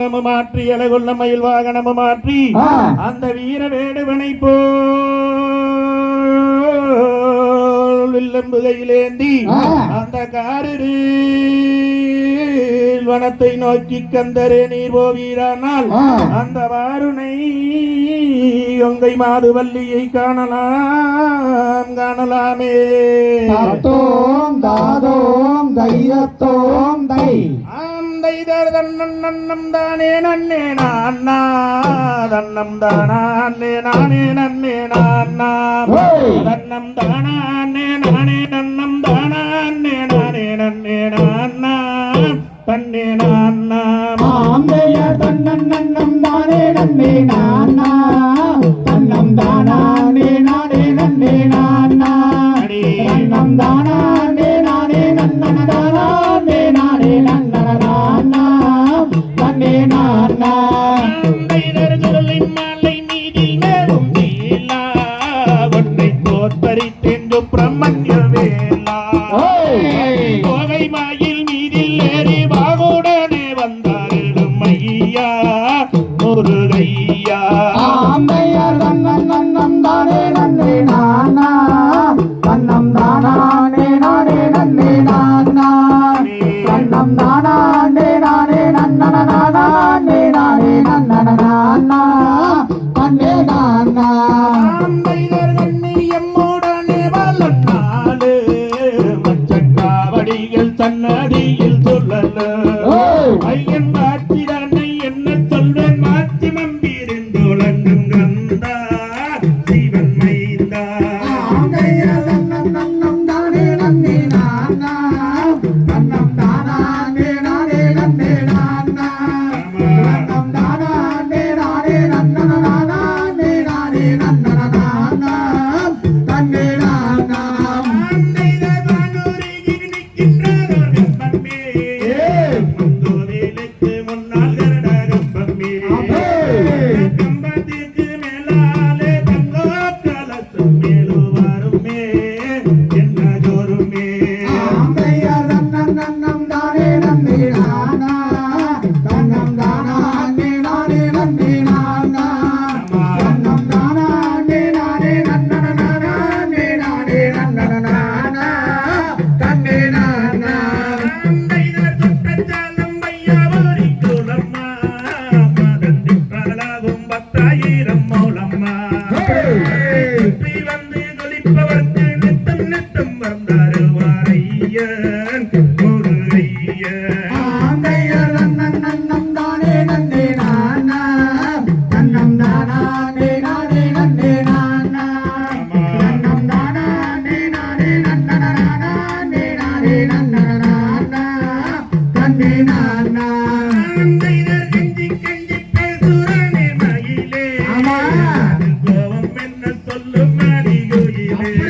மாற்றி அழகுள்ள மயில் வாகனமும் மாற்றி அந்த வீர வேடுவனை போல்லம்புகையிலேந்தி அந்த காரிரு வனத்தை நோக்கி கந்தரே நீர் போவீரானால் அந்த வாருனை உங்கை மாதுவல்லியை காணலாம் காணலாமே. தாத்தோம் தாதோம் தைரத்தோம் தை. செய்தார் தன்னன் நன்னம் தானே நன்னே நான்னா? தன்னம் தானே நானே நன்னே நான்னா? தன்னம் தானே நானே தன்னடியில் தன்னடியில் சொல்லல. ஐயன் நிற்கின்ற Be Pilan. Amen.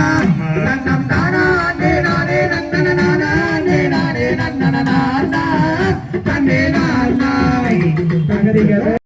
Tanda, tanda, tanda.